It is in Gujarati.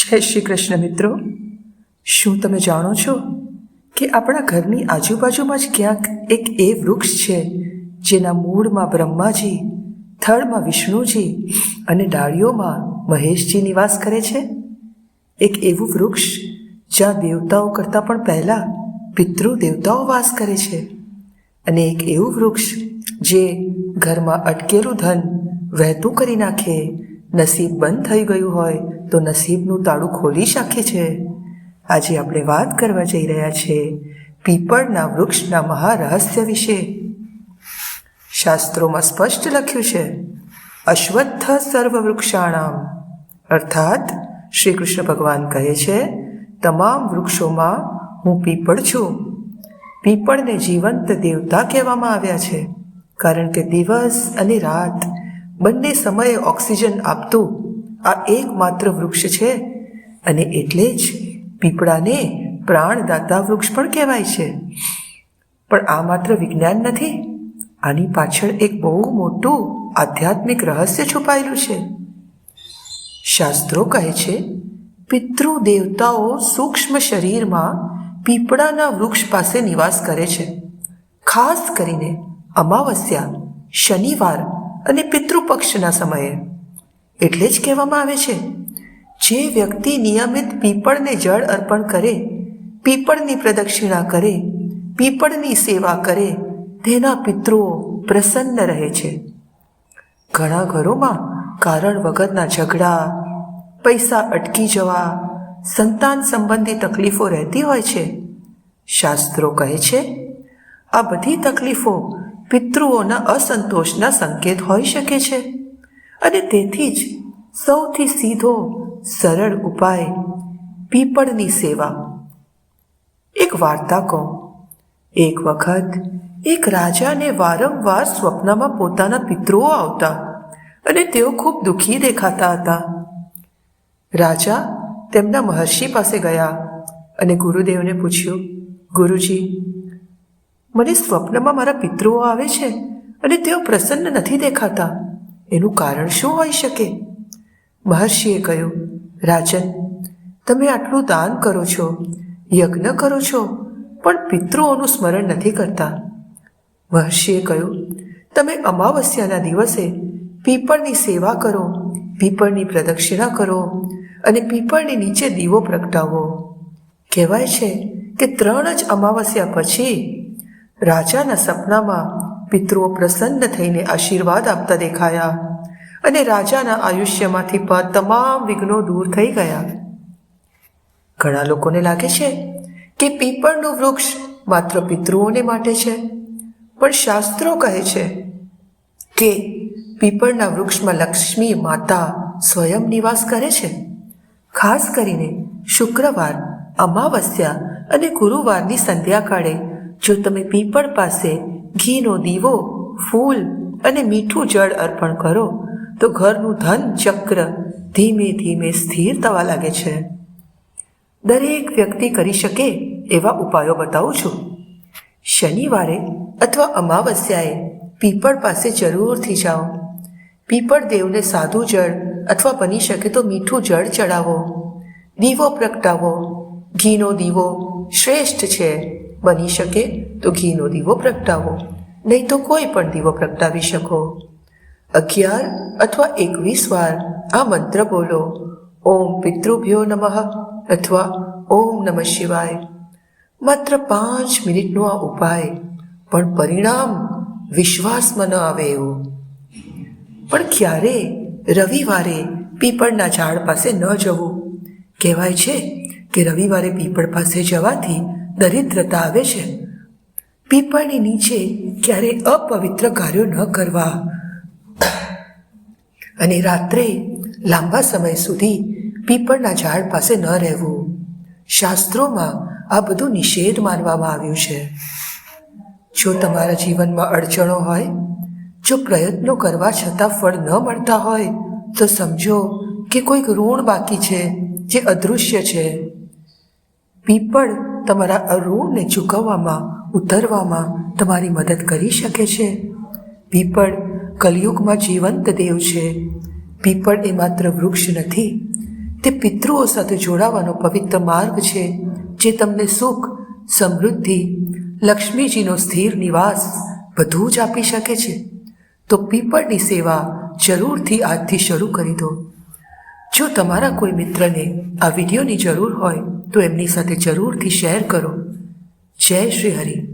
જય શ્રી કૃષ્ણ મિત્રો. શું તમે જાણો છો કે આપણા ઘરની આજુબાજુમાં જ ક્યાંક એક એ વૃક્ષ છે, જેના મૂળમાં બ્રહ્માજી, થળમાં વિષ્ણુજી અને ડાળીઓમાં મહેશજી નિવાસ કરે છે? એક એવું વૃક્ષ જ્યાં દેવતાઓ કરતાં પણ પહેલાં પિતૃ દેવતાઓ વાસ કરે છે. અને એક એવું વૃક્ષ જે ઘરમાં અટકેલું ધન વહેતું કરી નાખે નસીબ બંધ થઈ ગયું હોય તો નસીબનું તાળું ખોલી શકે છે. આજે આપણે વાત કરવા જઈ રહ્યા છે પીપળના વૃક્ષના મહારહસ્ય વિશે. શાસ્ત્રોમાં સ્પષ્ટ લખ્યું છે, અશ્વત્થ સર્વ વૃક્ષાણામ અર્થાત શ્રી કૃષ્ણ ભગવાન કહે છે, તમામ વૃક્ષોમાં હું પીપળ છું. પીપળને જીવંત દેવતા કહેવામાં આવ્યા છે, કારણ કે દિવસ અને રાત બંને સમયે ઓક્સિજન આપતું આ એકમાત્ર વૃક્ષ છે અને એટલે જ પીપળાને પ્રાણદાતા વૃક્ષ પણ કહેવાય છે. પણ આ માત્ર વિજ્ઞાન નથી, આની પાછળ એક બહુ મોટું આધ્યાત્મિક રહસ્ય છુપાયેલું છે. શાસ્ત્રો કહે છે પિતૃ દેવતાઓ સૂક્ષ્મ શરીરમાં પીપળાના વૃક્ષ પાસે નિવાસ કરે છે. ખાસ કરીને અમાવસ્યા, શનિવાર અને પિતૃપક્ષના સમયે. એટલે જ કહેવામાં આવે છે, જે વ્યક્તિ નિયમિત પીપળને જળ અર્પણ કરે, પીપળની પ્રદક્ષિણા કરે, પીપળની સેવા કરે, તેના પિતૃઓ પ્રસન્ન રહે છે. ઘણા ઘરોમાં કારણ વગરના ઝઘડા, પૈસા અટકી જવા, સંતાન સંબંધી તકલીફો રહેતી હોય છે. શાસ્ત્રો કહે છે, આ બધી તકલીફો પિતૃઓના અસંતોષના સંકેત હોઈ શકે છે. અને તેથી જ સૌથી સીધો, સરળ ઉપાય પીપળની સેવા. એક વાર્તા કહું. એક વખત એક રાજાને વારંવાર સ્વપ્નમાં પોતાના પિતૃઓ આવતા અને તેઓ ખૂબ દુઃખી દેખાતા હતા. રાજા તેમના મહર્ષિ પાસે ગયા અને ગુરુદેવને પૂછ્યું, ગુરુજી મને સ્વપ્નમાં મારા પિતૃઓ આવે છે અને તેઓ પ્રસન્ન નથી દેખાતા. એનું કારણ શું હોઈ શકે? મહર્ષિએ કહ્યું, રાજન, તમે આટલું દાન કરો છો, યજ્ઞ કરો છો, પણ પિતૃઓનું સ્મરણ નથી કરતા. મહર્ષિએ કહ્યું, તમે અમાવસ્યાના દિવસે પીપળની સેવા કરો, પીપળની પ્રદક્ષિણા કરો અને પીપળની નીચે દીવો પ્રગટાવો. કહેવાય છે કે ત્રણ જ અમાવસ્યા પછી રાજાના સપનામાં પિતૃઓ પ્રસન્ન થઈને આશીર્વાદ આપતા દેખાયા અને રાજાના આયુષ્યમાંથી પણ તમામ વિઘ્નો દૂર થઈ ગયા. ઘણા લોકોને લાગે છે કે પીપળનું વૃક્ષ માત્ર પિતૃઓને માટે છે, પણ શાસ્ત્રો કહે છે કે પીપળના વૃક્ષમાં લક્ષ્મી માતા સ્વયં નિવાસ કરે છે. ખાસ કરીને શુક્રવાર, અમાવસ્યા અને ગુરુવારની સંધ્યાકાળે જો તમે પીપળ પાસે ઘીનો દીવો, ફૂલ અને મીઠું જળ અર્પણ કરો, તો ઘરનું ધન ચક્ર ધીમે ધીમે સ્થિર થવા લાગે છે. દરેક વ્યક્તિ કરી શકે એવા ઉપાયો બતાવું છું. શનિવારે અથવા અમાવસ્યાએ પીપળ પાસે જરૂરથી જાઓ. પીપળ દેવને સાદું જળ અથવા બની શકે તો મીઠું જળ ચડાવો. દીવો પ્રગટાવો. ઘીનો દીવો શ્રેષ્ઠ છે. બની શકે તો ઘીનો દીવો પ્રગટાવો, નહીં તો કોઈ પણ દીવો પ્રગટાવી શકો. અગિયાર અથવા એકવીસ વાર આ મંત્ર બોલો, ઓમ પિતૃભ્યો નમઃ અથવા ઓમ નમઃ શિવાય. માત્ર પાંચ મિનિટનો આ ઉપાય, પણ પરિણામ વિશ્વાસમાં ન આવે એવું. પણ ક્યારે રવિવારે પીપળના ઝાડ પાસે ન જવું? કહેવાય છે કે રવિવારે પીપળ પાસે જવાથી દરિદ્રતા આવે છે. પીપળની નીચે ક્યારે અપવિત્ર કાર્યો ન કરવા. અને રાત્રે લાંબા સમય સુધી પીપળના ઝાડ પાસે ન રહેવું. શાસ્ત્રોમાં આ બધું નિષેધ માનવામાં આવ્યું છે. જો તમારા જીવનમાં અડચણો હોય, જો પ્રયત્નો કરવા છતાં ફળ ન મળતા હોય, તો સમજો કે કોઈક ઋણ બાકી છે જે અદૃશ્ય છે. પીપળ તમારા ઋણને ચૂકવવામાં, ઉતરવામાં તમારી મદદ કરી શકે છે. પીપળ કલયુગમાં જીવંત દેવ છે. પીપળ એ માત્ર વૃક્ષ નથી, તે પિતૃઓ સાથે જોડાવાનો પવિત્ર માર્ગ છે, જે તમને સુખ, સમૃદ્ધિ, લક્ષ્મીજીનો સ્થિર નિવાસ બધું જ આપી શકે છે. તો પીપળની સેવા જરૂરથી આજથી શરૂ કરી દો. જો તમારા કોઈ મિત્રને આ વિડીયોની જરૂર હોય તો એમની સાથે જરૂરથી શેર કરો. જય શ્રી હરિ.